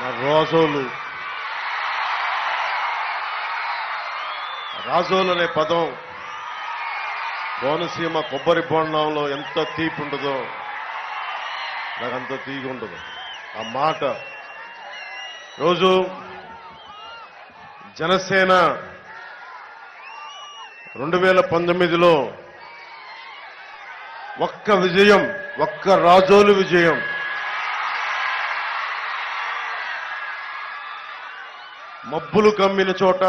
రాజోలు. రాజోలు అనే పదం కోనసీమ కొబ్బరి బోండంలో ఎంత తీపి ఉండదో నాకు అంత తీగి ఉండదు. ఆ మాట రోజు జనసేన రెండు వేల పంతొమ్మిదిలో ఒక్క విజయం ఒక్క రాజోలు విజయం మబ్బులు కమ్మిన చోట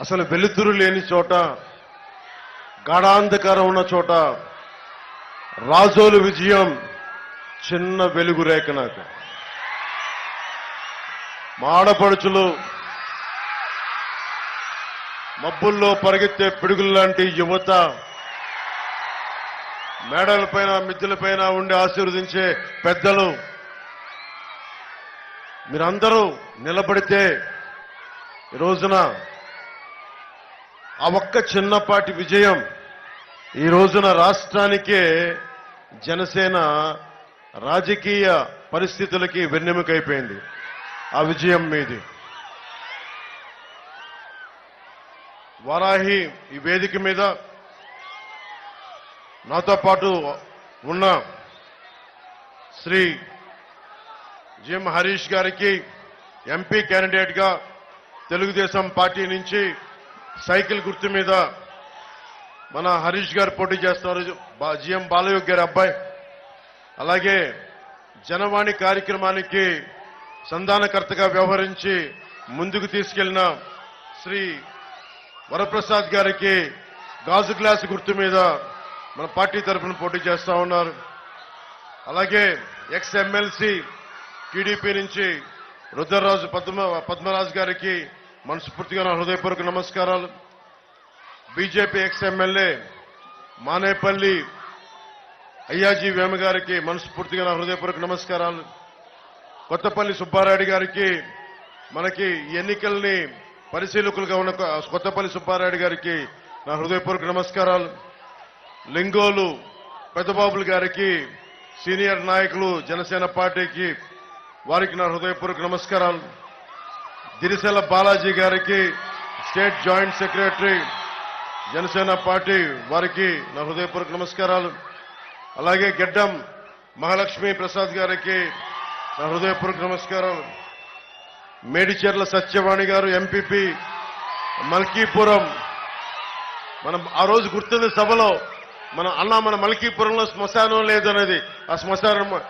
అసలు వెలుతురు లేని చోట గాఢాంధకారం ఉన్న చోట రాజోలు విజయం చిన్న వెలుగు రేఖ నాకు. మా ఆడపడుచులు మబ్బుల్లో పరిగెత్తే పిడుగులు లాంటి యువత మేడలపైన మిద్దెలపైన ఉండి ఆశీర్వదించే పెద్దలు మీరందరూ నిలబడితే ఈ రోజున ఆ ఒక్క చిన్నపాటి విజయం ఈ రోజున రాష్ట్రానికే జనసేన రాజకీయ పరిస్థితులకి వెన్నెముకైపోయింది. ఆ విజయం మీది. వారాహి ఈ వేదిక మీద నాతో పాటు ఉన్న శ్రీ జిఎం హరీష్ గారికి ఎంపీ క్యాండిడేట్గా తెలుగుదేశం పార్టీ నుంచి సైకిల్ గుర్తు మీద మన హరీష్ గారు పోటీ చేస్తున్నారు జిఎం బాలయోగ్ గారి అబ్బాయి. అలాగే జనవాణి కార్యక్రమానికి సంధానకర్తగా వ్యవహరించి ముందుకు తీసుకెళ్ళిన శ్రీ వరప్రసాద్ గారికి గాజు గ్లాస్ గుర్తు మీద మన పార్టీ తరఫున పోటీ చేస్తా ఉన్నారు. అలాగే ఎక్స్ ఎమ్మెల్సీ టీడీపీ నుంచి రుద్రరాజు పద్మ పద్మరాజు గారికి మనస్ఫూర్తిగా నా హృదయపూర్వక నమస్కారాలు. BJP ex MLA Manepalli Ayyaji Vema గారికి మనస్ఫూర్తిగా నా హృదయపూర్వక నమస్కారాలు. కొత్తపల్లి సుబ్బారాయుడు గారికి మనకి ఎన్నికల్ని పరిశీలకులుగా ఉన్న కొత్తపల్లి సుబ్బారాయుడు గారికి నా హృదయపూర్వక నమస్కారాలు. లింగోలు పెద్దబాబులు గారికి సీనియర్ నాయకులు జనసేన పార్టీకి వారికి నా హృదయపూర్వక నమస్కారాలు. దిరిసెల బాలాజీ గారికి state joint secretary Janasena party వారికి నా హృదయపూర్వక నమస్కారాలు. అలాగే గెడ్డం మహాలక్ష్మి ప్రసాద్ గారికి నా హృదయపూర్వక నమస్కారాలు. మేడిచెర్ల సత్యవాణి గారు ఎంపీపీ మల్కీపురం. మనం ఆ రోజు గుర్తుంది సభలో మన అన్న మన మల్కీపురంలో శ్మశానం లేదనేది. ఆ శ్మశానం